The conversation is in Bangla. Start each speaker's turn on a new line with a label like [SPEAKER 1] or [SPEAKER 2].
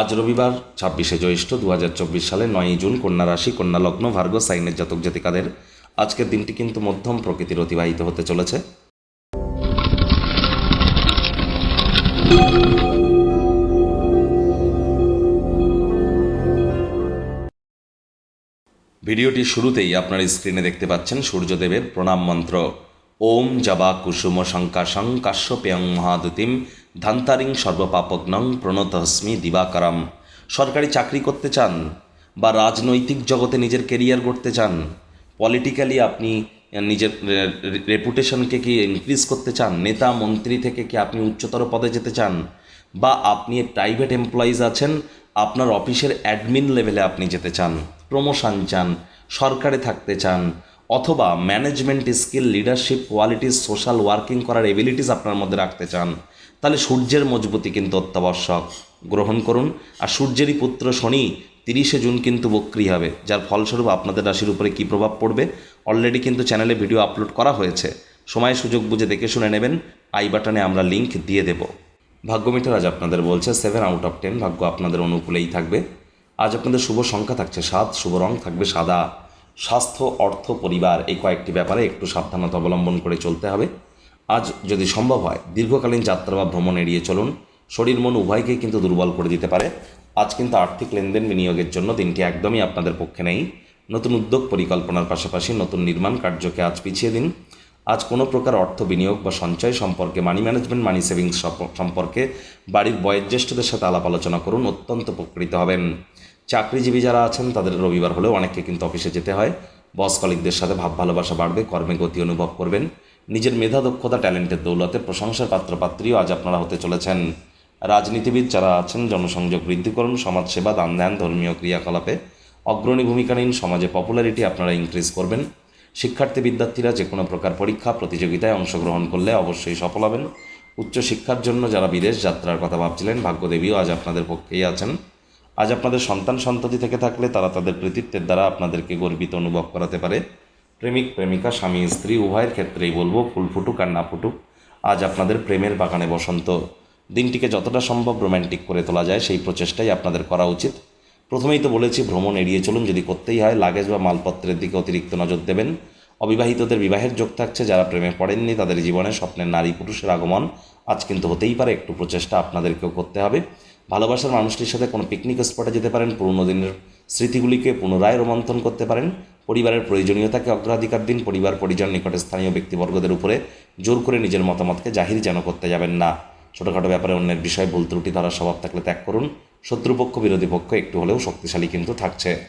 [SPEAKER 1] আজ রবিবার, ছাব্বিশে জ্যৈষ্ঠ দু চব্বিশ সালে নয়ই জুন কন্যা রাশি, কন্যা লগ্ন, ভার্গ, সাইনের জাতক জাতিকাদের আজকের দিনটি কিন্তু মধ্যম প্রকৃতির অতিবাহিত হতে চলেছে। ভিডিওটি শুরুতেই আপনার স্ক্রিনে দেখতে পাচ্ছেন সূর্যদেবের প্রণাম মন্ত্র। ওম জবা কুসুম শঙ্কাশং কাশ্যপেয়ং মহাদুতিম ধান্তারিং সর্বপাপগ্নং প্রণতহস্মি দিবাকরম। সরকারি চাকরি করতে চান বা রাজনৈতিক জগতে নিজের কেরিয়ার গড়তে চান পলিটিক্যালি আপনি নিজের রেপুটেশনকে কি ইনক্রিজ করতে চান, নেতা, মন্ত্রী থেকে কি আপনি উচ্চতর পদে যেতে চান, বা আপনি প্রাইভেট এমপ্লয়িজ আছেন, আপনার অফিসের অ্যাডমিন লেভেলে আপনি যেতে চান প্রমোশন চান, সরকারে থাকতে চান অথবা management skill leadership qualities social working করার এবিলিটিস আপনার মধ্যে রাখতে চান, তাহলে সূর্যের মজবুতি কিন্তু অত্যাবশ্যক। গ্রহণ করুন। আর সূর্যেরই পুত্র শনি তিরিশে জুন কিন্তু বক্রি হবে, যার ফলস্বরূপ আপনাদের রাশির উপরে কী প্রভাব পড়বে? অলরেডি কিন্তু চ্যানেলে ভিডিও আপলোড করা হয়েছে। সময় সুযোগ বুঝে দেখে শুনে নেবেন। আই বাটনে আমরা লিংক দিয়ে দেব। ভাগ্যমিটার আজ আপনাদের বলছে সেভেন আউট অফ টেন ভাগ্য আপনাদের অনুকূলেই থাকবে। আজ আপনাদের শুভ সংখ্যা থাকছে সাত, শুভ রং থাকবে সাদা। স্বাস্থ্য, অর্থ, পরিবার এই কয়েকটি ব্যাপারে একটু সাবধানতা অবলম্বন করে চলতে হবে। আজ যদি সম্ভব হয়, দীর্ঘকালীন যাত্রা বা ভ্রমণ এড়িয়ে চলুন। শরীর, মন উভয়কেই কিন্তু দুর্বল করে দিতে পারে। আজ কিন্তু আর্থিক লেনদেন বিনিয়োগের জন্য দিনটি একদমই আপনাদের পক্ষে নেই। নতুন উদ্যোগ পরিকল্পনার পাশাপাশি নতুন নির্মাণ কার্যকে আজ পিছিয়ে দিন। আজ কোনো প্রকার অর্থ বিনিয়োগ বা সঞ্চয় সম্পর্কে মানি ম্যানেজমেন্ট মানি সেভিংস সম্পর্কে বাড়ির বয়োজ্যেষ্ঠদের সাথে আলাপ আলোচনা করুন। অত্যন্ত উপকৃত হবেন। চাকরিজীবী যারা আছেন, তাদের রবিবার হলেও অনেককে কিন্তু অফিসে যেতে হয়। বস কলিকদের সাথে ভাব ভালোবাসা বাড়বে, কর্মে গতি অনুভব করবেন। নিজের মেধা, দক্ষতা, ট্যালেন্টের দৌলতে প্রশংসার পাত্রপাত্রীও আজ আপনারা হতে চলেছেন। রাজনীতিবিদ যারা আছেন, জনসংযোগ বৃদ্ধি করুন, সমাজসেবা, দান ধ্যান, ধর্মীয় ক্রিয়াকলাপে অগ্রণী ভূমিকা নিন, সমাজে পপুলারিটি আপনারা ইনক্রিজ করবেন। শিক্ষার্থী বিদ্যার্থীরা যে কোনো প্রকার পরীক্ষা, প্রতিযোগিতায় অংশগ্রহণ করলে অবশ্যই সফল হবেন। উচ্চশিক্ষার জন্য যারা বিদেশ যাত্রার কথা ভাবছিলেন, ভাগ্যদেবীও আজ আপনাদের পক্ষেই আছেন। আজ আপনাদের সন্তান সন্ততি থেকে থাকলে তারা তাদের কৃতিত্বের দ্বারা আপনাদেরকে গর্বিত অনুভব করাতে পারে। প্রেমিক, প্রেমিকা, স্বামী, স্ত্রী, উভয়ের ক্ষেত্রেই বলব, ফুল ফুটুক আর না ফুটুক, আজ আপনাদের প্রেমের বাগানে বসন্ত। দিনটিকে যতটা সম্ভব রোম্যান্টিক করে তোলা যায়, সেই প্রচেষ্টাই আপনাদের করা উচিত। প্রথমেই তো বলেছি, ভ্রমণ এড়িয়ে চলুন, যদি করতেই হয়, লাগেজ বা মালপত্রের দিকে অতিরিক্ত নজর দেবেন। অবিবাহিতদের বিবাহের যোগ থাকছে, যারা প্রেমে পড়েননি, তাদের জীবনে স্বপ্নের নারী পুরুষের আগমন আজ কিন্তু হতেই পারে, একটু প্রচেষ্টা আপনাদেরকেও করতে হবে। ভালোবাসার মানুষটির সাথে কোনো পিকনিক স্পটে যেতে পারেন, পুরনো দিনের স্মৃতিগুলিকে পুনরায় রোমন্থন করতে পারেন। পরিবারের প্রয়োজনীয়তাকে অগ্রাধিকার দিন, পরিবার, পরিজন নিকটে স্থানীয় ব্যক্তিবর্গদের উপরে জোর করে নিজের মতামতকে জাহির যেন করতে যাবেন না। ছোটোখাটো ব্যাপারে অন্যের বিষয়ে ভুল ত্রুটি ধরার স্বভাব থাকলে ত্যাগ করুন। শত্রুপক্ষ, বিরোধী পক্ষ একটু হলেও শক্তিশালী কিন্তু থাকছে।